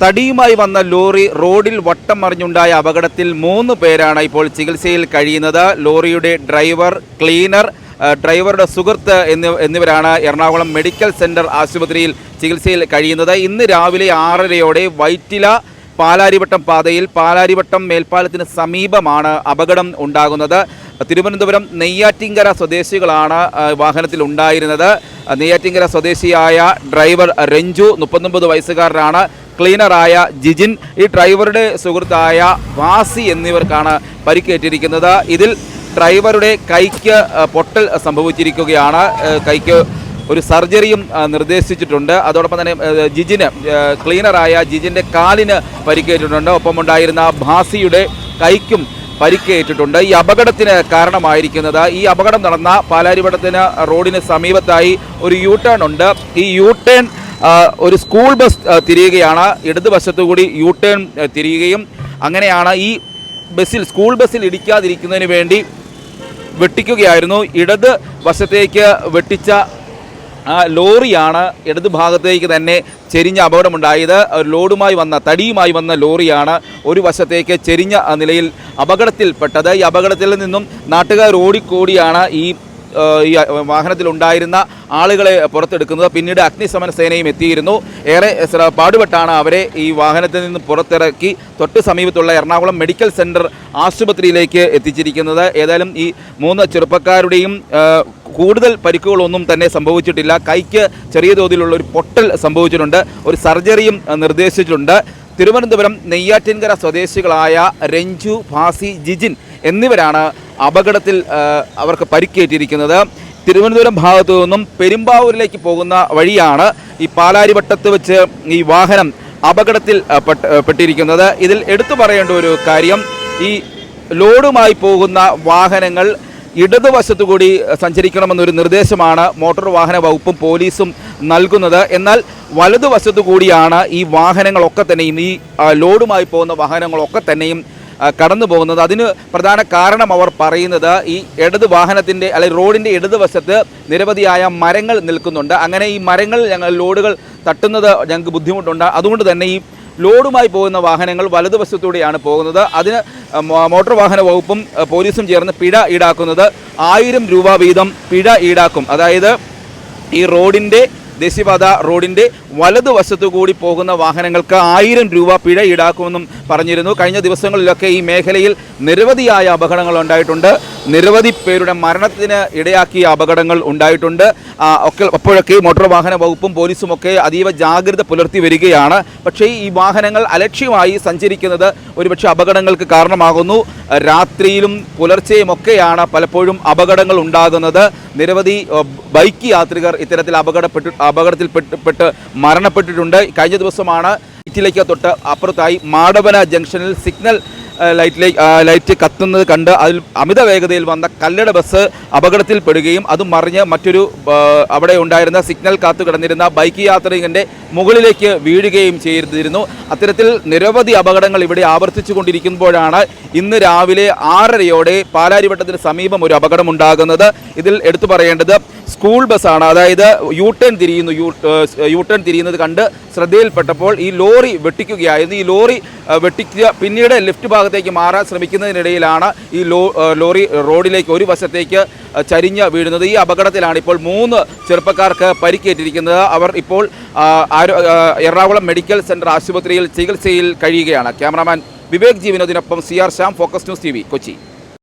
തടിയുമായി വന്ന ലോറി റോഡിൽ വട്ടം മറിഞ്ഞുണ്ടായ അപകടത്തിൽ മൂന്ന് പേരാണ് ഇപ്പോൾ ചികിത്സയിൽ കഴിയുന്നത്. ലോറിയുടെ ഡ്രൈവർ ക്ലീനർ ഡ്രൈവറുടെ സുഹൃത്ത് എന്നിവ എന്നിവരാണ് എറണാകുളം മെഡിക്കൽ സെന്റർ ആശുപത്രിയിൽ ചികിത്സയിൽ കഴിയുന്നത്. ഇന്ന് രാവിലെ ആറരയോടെ വൈറ്റില പാലാരിവട്ടം പാതയിൽ പാലാരിവട്ടം മേൽപ്പാലത്തിന് സമീപമാണ് അപകടം ഉണ്ടാകുന്നത്. തിരുവനന്തപുരം നെയ്യാറ്റിങ്കര സ്വദേശികളാണ് വാഹനത്തിൽ ഉണ്ടായിരുന്നത്. നെയ്യാറ്റിങ്കര സ്വദേശിയായ ഡ്രൈവർ രഞ്ജു മുപ്പത്തൊമ്പത് വയസ്സുകാരനാണ്. ക്ലീനറായ ജിജിൻ ഈ ഡ്രൈവറുടെ സുഹൃത്തായ വാസി എന്നിവർക്കാണ് പരിക്കേറ്റിരിക്കുന്നത്. ഇതിൽ ഡ്രൈവറുടെ കൈക്ക് പൊട്ടൽ സംഭവിച്ചിരിക്കുകയാണ്. കൈക്ക് ഒരു സർജറിയും നിർദ്ദേശിച്ചിട്ടുണ്ട്. അതോടൊപ്പം തന്നെ ജിജിന് ക്ലീനറായ ജിജിന്റെ കാലിന് പരിക്കേറ്റിട്ടുണ്ട്. ഒപ്പമുണ്ടായിരുന്ന ഭാസിയുടെ കൈക്കും പരിക്കേറ്റിട്ടുണ്ട്. ഈ അപകടത്തിന് കാരണമായിരിക്കുന്നത് ഈ അപകടം നടന്ന പാലാരിവട്ടത്തിന് റോഡിന് സമീപത്തായി ഒരു യു ടേൺ ഉണ്ട്. ഈ യു ടേൺ ഒരു സ്കൂൾ ബസ് തിരിയുകയാണ്. ഇടതുവശത്തു കൂടി യു ടേൺ തിരിയുകയും അങ്ങനെയാണ് ഈ ബസ്സിൽ സ്കൂൾ ബസ്സിൽ ഇടിക്കാതിരിക്കുന്നതിന് വേണ്ടി വെട്ടിക്കുകയായിരുന്നു. ഇടത് വശത്തേക്ക് വെട്ടിച്ച ലോറിയാണ് ഇടത് ഭാഗത്തേക്ക് തന്നെ ചെരിഞ്ഞ അപകടമുണ്ടായത്. ലോഡുമായി വന്ന തടിയുമായി വന്ന ലോറിയാണ് ഒരു വശത്തേക്ക് ചെരിഞ്ഞ നിലയിൽ അപകടത്തിൽപ്പെട്ടത്. ഈ അപകടത്തിൽ നിന്നും നാട്ടുകാർ ഓടിക്കൂടിയാണ് ഈ ഈ വാഹനത്തിലുണ്ടായിരുന്ന ആളുകളെ പുറത്തെടുക്കുന്നത്. പിന്നീട് അഗ്നിശമന സേനയും എത്തിയിരുന്നു. ഏറെ പാടുപെട്ടാണ് അവരെ ഈ വാഹനത്തിൽ നിന്ന് പുറത്തിറക്കി തൊട്ട് സമീപത്തുള്ള എറണാകുളം മെഡിക്കൽ സെന്റർ ആശുപത്രിയിലേക്ക് എത്തിച്ചിരിക്കുന്നത്. ഏതായാലും ഈ മൂന്ന് ചെറുപ്പക്കാരുടെയും കൂടുതൽ പരിക്കുകളൊന്നും തന്നെ സംഭവിച്ചിട്ടില്ല. കൈക്ക് ചെറിയ തോതിലുള്ള ഒരു പൊട്ടൽ സംഭവിച്ചിട്ടുണ്ട്. ഒരു സർജറിയും നിർദ്ദേശിച്ചിട്ടുണ്ട്. തിരുവനന്തപുരം നെയ്യാറ്റിൻകര സ്വദേശികളായ രഞ്ജു ഭാസി ജിജിൻ എന്നിവരാണ് അപകടത്തിൽ അവർക്ക് പരിക്കേറ്റിരിക്കുന്നത്. തിരുവനന്തപുരം ഭാഗത്തു നിന്നും പെരുമ്പാവൂരിലേക്ക് പോകുന്ന വഴിയാണ് ഈ പാലാരിവട്ടത്ത് വെച്ച് ഈ വാഹനം അപകടത്തിൽ പെട്ടിരിക്കുന്നത്. ഇതിൽ എടുത്തു പറയേണ്ട ഒരു കാര്യം ഈ ലോഡുമായി പോകുന്ന വാഹനങ്ങൾ ഇടതുവശത്തു കൂടി സഞ്ചരിക്കണമെന്നൊരു നിർദ്ദേശമാണ് മോട്ടോർ വാഹന വകുപ്പും പോലീസും നൽകുന്നത്. എന്നാൽ വലതുവശത്തു കൂടിയാണ് ഈ വാഹനങ്ങളൊക്കെ തന്നെയും ഈ ലോഡുമായി പോകുന്ന വാഹനങ്ങളൊക്കെ തന്നെയും കടന്നു പോകുന്നത്. അതിന് പ്രധാന കാരണം അവർ പറയുന്നത് ഈ ഇടത് വാഹനത്തിന്റെ അല്ലെങ്കിൽ റോഡിന്റെ ഇടതുവശത്ത് നിരവധിയായ മരങ്ങൾ നിൽക്കുന്നുണ്ട്. അങ്ങനെ ഈ മരങ്ങൾ ഞങ്ങൾ ലോഡുകൾ തട്ടുന്നത് ഞങ്ങൾക്ക് ബുദ്ധിമുട്ടുണ്ട്. അതുകൊണ്ട് തന്നെ ഈ ലോഡുമായി പോകുന്ന വാഹനങ്ങൾ വലതുവശത്തൂടെയാണ് പോകുന്നത്. അതിന് മോട്ടോർ വാഹന വകുപ്പും പോലീസും ചേർന്ന് പിഴ ഈടാക്കുന്നത് ആയിരം രൂപ വീതം പിഴ ഈടാക്കും. അതായത് ഈ റോഡിന്റെ ദേശീയപാത റോഡിന്റെ വലതുവശത്തു കൂടി പോകുന്ന വാഹനങ്ങൾക്ക് ആയിരം രൂപ പിഴ ഈടാക്കുമെന്നും പറഞ്ഞിരുന്നു. കഴിഞ്ഞ ദിവസങ്ങളിലൊക്കെ ഈ മേഖലയിൽ നിരവധിയായ അപകടങ്ങൾ ഉണ്ടായിട്ടുണ്ട്. നിരവധി പേരുടെ മരണത്തിന് ഇടയാക്കിയ അപകടങ്ങൾ ഉണ്ടായിട്ടുണ്ട്. ഒക്കെ അപ്പോഴൊക്കെ മോട്ടോർ വാഹന വകുപ്പും പോലീസും ഒക്കെ അതീവ ജാഗ്രത പുലർത്തി വരികയാണ്. പക്ഷേ ഈ വാഹനങ്ങൾ അലക്ഷ്യമായി സഞ്ചരിക്കുന്നത് ഒരുപക്ഷെ അപകടങ്ങൾക്ക് കാരണമാകുന്നു. രാത്രിയിലും പുലർച്ചെയും ഒക്കെയാണ് പലപ്പോഴും അപകടങ്ങൾ ഉണ്ടാകുന്നത്. നിരവധി ബൈക്ക് യാത്രികർ ഇത്തരത്തിൽ അപകടപ്പെട്ടു അപകടത്തിൽ പെട്ട് മരണപ്പെട്ടിട്ടുണ്ട്. കഴിഞ്ഞ ദിവസമാണ് ഇറ്റിലേക്ക് തൊട്ട് അപ്പുറത്തായി മാടവന ജംഗ്ഷനിൽ സിഗ്നൽ ലൈറ്റിലേക്ക് ലൈറ്റ് കത്തുന്നത് കണ്ട് അതിൽ അമിത വേഗതയിൽ വന്ന കല്ലട ബസ് അപകടത്തിൽപ്പെടുകയും അത് മറിഞ്ഞ് മറ്റൊരു അവിടെ ഉണ്ടായിരുന്ന സിഗ്നൽ കാത്തു കിടന്നിരുന്ന ബൈക്ക് യാത്രികന്റെ മുകളിലേക്ക് വീഴുകയും ചെയ്തിരുന്നു. അത്തരത്തിൽ നിരവധി അപകടങ്ങൾ ഇവിടെ ആവർത്തിച്ചു കൊണ്ടിരിക്കുമ്പോഴാണ് ഇന്ന് രാവിലെ ആറരയോടെ പാലാരിവട്ടത്തിന് സമീപം ഒരു അപകടമുണ്ടാകുന്നത്. ഇതിൽ എടുത്തു പറയേണ്ടത് സ്കൂൾ ബസ്സാണ്. അതായത് യു ടേൺ തിരിയുന്നു യു ടേൺ തിരിയുന്നത് കണ്ട് ശ്രദ്ധയിൽപ്പെട്ടപ്പോൾ ഈ ലോറി വെട്ടിക്കുകയായിരുന്നു. ഈ ലോറി വെട്ടിക്കുക പിന്നീട് ലെഫ്റ്റ് ഭാഗത്തേക്ക് മാറാൻ ശ്രമിക്കുന്നതിനിടയിലാണ് ഈ ലോറി റോഡിലേക്ക് ഒരു വശത്തേക്ക് ചരിഞ്ഞ് വീഴുന്നത്. ഈ അപകടത്തിലാണ് ഇപ്പോൾ മൂന്ന് ചെറുപ്പക്കാർക്ക് പരിക്കേറ്റിരിക്കുന്നത്. അവർ ഇപ്പോൾ എറണാകുളം മെഡിക്കൽ സെന്റർ ആശുപത്രിയിൽ ചികിത്സയിൽ കഴിയുകയാണ്. Cameraman Vivek ജീവനോദിനൊപ്പം C R Shyam focus news T Kochi.